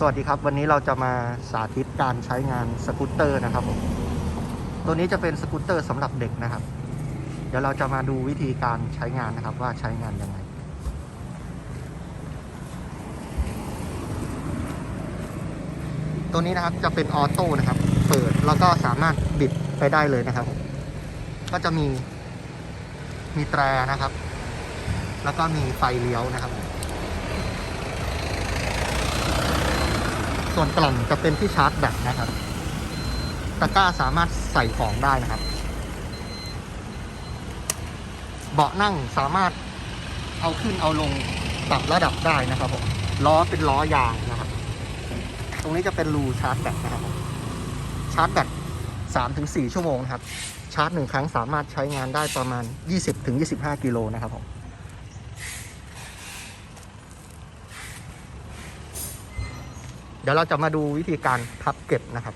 สวัสดีครับ วันนี้เราจะมาสาธิตการใช้งานสกูตเตอร์นะครับผมตัวนี้จะเป็นสกูตเตอร์สำหรับเด็กนะครับ เดี๋ยวเราจะมาดูวิธีการใช้งานนะครับว่าใช้งานยังไง ตัวนี้นะครับจะเป็นออโต้นะครับ เปิดแล้วก็สามารถบิดไปได้เลยนะครับผมก็จะมีมีแตรนะครับ แล้วก็มีไฟเลี้ยวนะครับ ส่วนกล่องจะเป็นที่ชาร์จแบตนะครับ ตะกร้าสามารถใส่ของได้นะครับ เบาะนั่งสามารถเอาขึ้นเอาลงปรับระดับได้นะครับผมล้อเป็นล้อยางนะครับ ตรงนี้จะเป็นรูชาร์จแบตนะครับผมชาร์จแบต3-4ชั่วโมงนะครับ ชาร์จหนึ่งครั้งสามารถใช้งานได้ประมาณ20-25กิโลนะครับผม เดี๋ยวเราจะมาดูวิธีการพับเก็บนะครับ